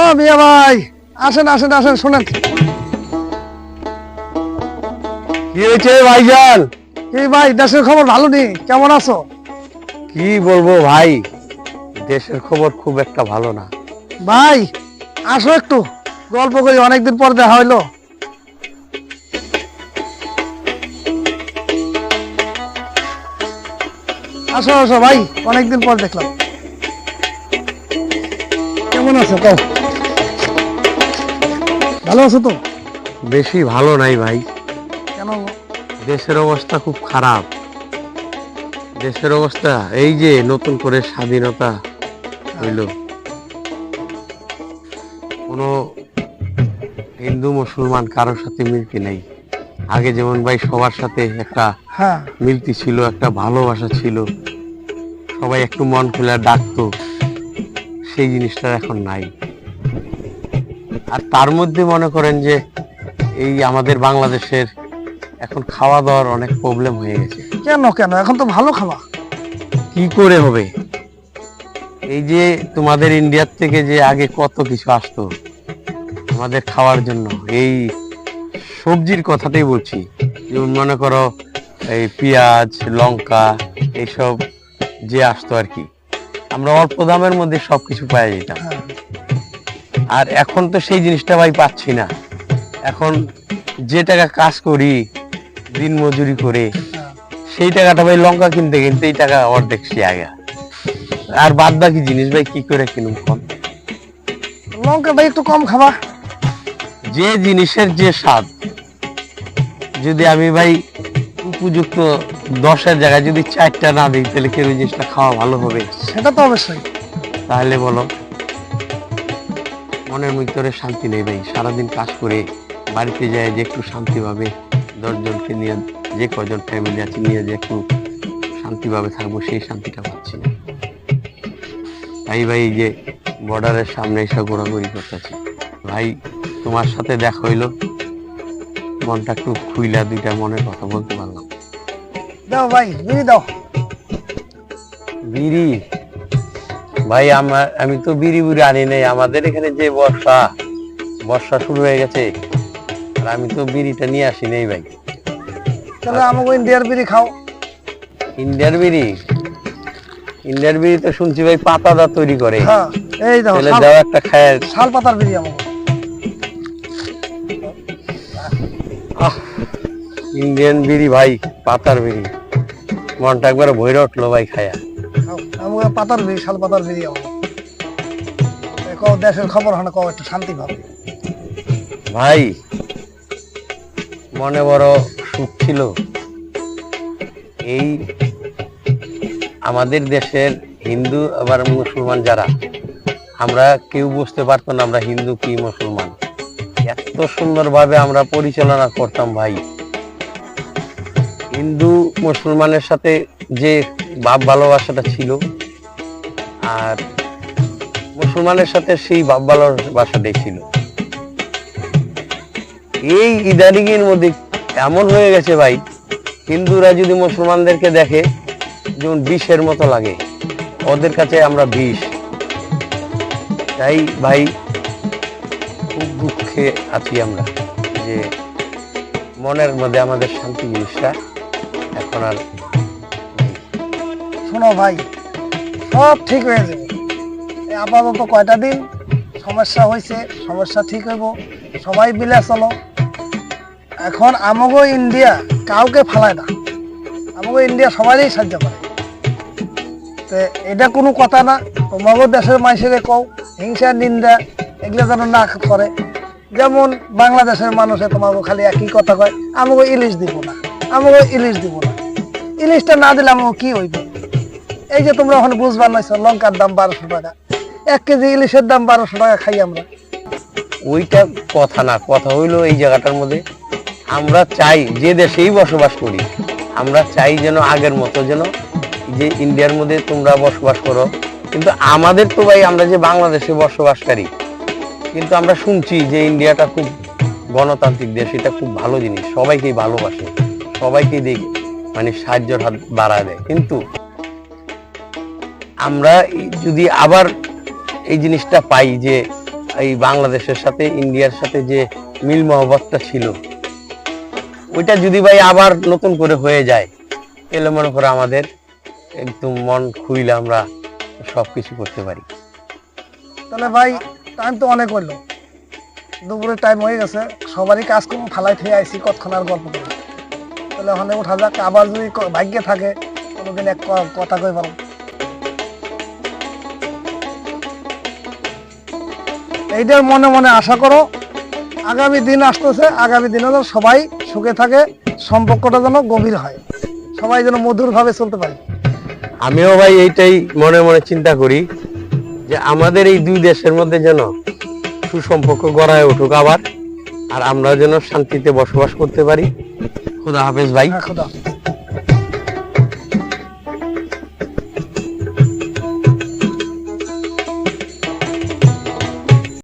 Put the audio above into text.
ও মিয়া ভাই আসেন আসেন আসেন শোনেন। কি হয়েছে ভাইজান? কি ভাই দেশের খবর ভালো নেই কেমন আছো? কি বলব ভাই দেশের খবর খুব একটা ভালো না। ভাই আসো একটু গল্প করি অনেকদিন পর দেখা হইল। আসো আসো ভাই অনেকদিন পর দেখলাম। কেমন আছো? কও। ভালো আছো তো? বেশি ভালো নাই ভাই। কেন? দেশের অবস্থা খুব খারাপ। দেশের অবস্থা এই যে নতুন করে স্বাধীনতা হইল। কোনো হিন্দু মুসলমান কারোর সাথে মিলতি নাই। আগে যেমন ভাই সবার সাথে একটা হ্যাঁ। মিলতি ছিল একটা ভালোবাসা ছিল। সবাই একটু মন খুলে ডাকতো। সেই জিনিসটা এখন নাই। আর তার মধ্যে মনে করেন যে এই আমাদের বাংলাদেশের এখন খাওয়া দাওয়ার অনেক প্রবলেম হয়ে গেছে। কেন কেন? এখন তো ভালো খাওয়া। কি করে হবে? এই যে তোমাদের ইন্ডিয়ার থেকে যে আগে কত কিছু আসতো আমাদের খাওয়ার জন্য এই সবজির কথাটাই বলছি। যেমন মনে করো এই পেঁয়াজ লঙ্কা এইসব যে আসতো আর কি আমরা অল্প দামের মধ্যে সবকিছু পাওয়া যেতাম হ্যাঁ। আর এখন তো সেই জিনিসটা ভাই পাচ্ছি না। এখন যে টাকা কাজ করি দিন মজুরি করে। সেই টাকাটা ভাই লঙ্কা কিনতে কিনতে এই টাকা অর্ধেক আগে। আর বাদ বাকি জিনিস ভাই কি করে কিনুম কম লঙ্কা ভাই একটু কম খাবা। যে জিনিসের যে স্বাদ যদি আমি ভাই উপযুক্ত দশের জায়গায় যদি চারটা না দিই তাহলে কেউ জিনিসটা খাওয়া ভালো হবে? সেটা তো অবশ্যই। তাহলে বলো। মনের ভিতরে শান্তি নেই ভাই। সারাদিন কাজ করে বাড়িতে যায় যে একটু শান্তি পাবে দশজনকে নিয়ে যে কজন ফ্যামিলি আছে নিয়ে যে একটু শান্তিভাবে থাকব সেই শান্তিটা পাচ্ছি না। তাই ভাই যে বর্ডারের সামনে এসে ঘোরাঘুরি করতেছি। ভাই তোমার সাথে দেখা হইল। মনটা একটু খুইলা দুইটা মনের কথা বলতে পারলাম। দাও ভাই বিড়ি দাও। বিড়ি? ভাই আমার আমি তো বিড়ি বুড়ি আনি নাই। আমাদের এখানে যে বর্ষা বর্ষা শুরু হয়ে গেছে আর আমি তো বিড়িটা নিয়ে আসি নাই ভাই। তাহলে আমাকে ইন্ডিয়ার বিড়ি খাও। ইন্ডিয়ার বিড়ি? ইন্ডিয়ার বিড়ি তো শুনছি ভাই পাতাদা তৈরি করে। হ্যাঁ এই দাও তাহলে দাও একটা খায়। শাল পাতার বিড়ি আমাকে। ইন্ডিয়ান বিড়ি ভাই পাতার বিড়ি। মনটা একবার ভৈরে উঠল ভাই খায়া। আমাকে পাতার বিড়ি শাল পাতার এই কও দেশের খবর হয় না কও একটু শান্তি পাবে। ভাই, মনে বড় সুখ ছিল। এই আমাদের দেশের হিন্দু আবার মুসলমান যারা, আমরা কেউ বুঝতে পারতো না আমরা হিন্দু কি মুসলমান। এত সুন্দরভাবে আমরা পরিচালনা করতাম ভাই। হিন্দু মুসলমানের সাথে যে বাপ ভালোবাসাটা ছিল আর মুসলমানের সাথে সেই ভাব ভালোবাসাটাই ছিল এই ইদানিং এর মধ্যে এমন হয়ে গেছে ভাই, হিন্দুরা যদি মুসলমানদেরকে দেখে, যেমন বিষের মতো লাগে, ওদের কাছে আমরা বিষ তাই ভাই, খুব দুঃখে আছি আমরা যে মনের মধ্যে আমাদের শান্তি জিনিসটা এখন আর। শোনো ভাই, সব ঠিক হয়ে যাবে। আপাতত কয়টা দিন? সমস্যা হয়েছে সমস্যা ঠিক হইব। সবাই মিলে চলো। এখন আমাগো ইন্ডিয়া কাউকে ফালায় না। আমাগো ইন্ডিয়া সবারই সাহায্য করে। তো এটা কোনো কথা না, তোমাগো দেশের মানুষের কও, হিংসা, নিন্দা, এগুলো যেন না করে। যেমন বাংলাদেশের মানুষে তোমাকে খালি একই কথা কয় আমাকে ইলিশ দিব না আমাকে ইলিশ দিব না। ইলিশটা না দিলে আমাকে কি হইবে? এই যে তোমরা ওখানে বুঝবার নাইছো লঙ্কার দাম বারোশো টাকা। এক কেজি ইলিশের দাম বারোশো টাকা খাই আমরা। ওইটা কথা না, কথা হইল এই জায়গাটার মধ্যে। আমরা চাই যে দেশেই বসবাস করি, আমরা চাই যেন আগের মতো যেন যে ইন্ডিয়ার মধ্যে তোমরা বসবাস করো। কিন্তু আমাদের তো ভাই, আমরা যে বাংলাদেশে বসবাসকারী, কিন্তু আমরা শুনছি যে ইন্ডিয়াটা খুব গণতান্ত্রিক দেশ, এটা খুব ভালো জিনিস। সবাইকেই ভালোবাসে, সবাইকেই দেখে মানে সাহায্যের হাত বাড়ায় দেয়। কিন্তু আমরা যদি আবার এই জিনিসটা পাই যে এই বাংলাদেশের সাথে, ইন্ডিয়ার সাথে যে মিল মহব্বতটা ছিল, ওইটা যদি ভাই আবার নতুন করে হয়ে যায়, তাহলে মনে করো আমাদের একদম মন খুইলে আমরা সব কিছু করতে পারি। তাহলে ভাই টাইম তো অনেক হইল। দুপুরের টাইম হয়ে গেছে, সবারই কাজকর্ম ফালাই থেকে আইসি কতক্ষণ আর গল্প করি। তাহলে ওখানে উঠা যাক, আবার যদি ভাগ্যে থাকে, কোনোদিন এক কথা কই পারো এইটার মনে মনে আশা করো আগামী দিন আসতেছে আগামী দিনে যেন সবাই সুখে থাকে সম্পর্কটা যেন গভীর হয় সবাই যেন মধুরভাবে চলতে পারে। আমিও ভাই এইটাই মনে মনে চিন্তা করি যে আমাদের এই দুই দেশের মধ্যে যেন সুসম্পর্ক গড়ায় উঠুক আবার আর আমরা যেন শান্তিতে বসবাস করতে পারি। খুদা হাফেজ ভাই। হ্যাঁ খোদা।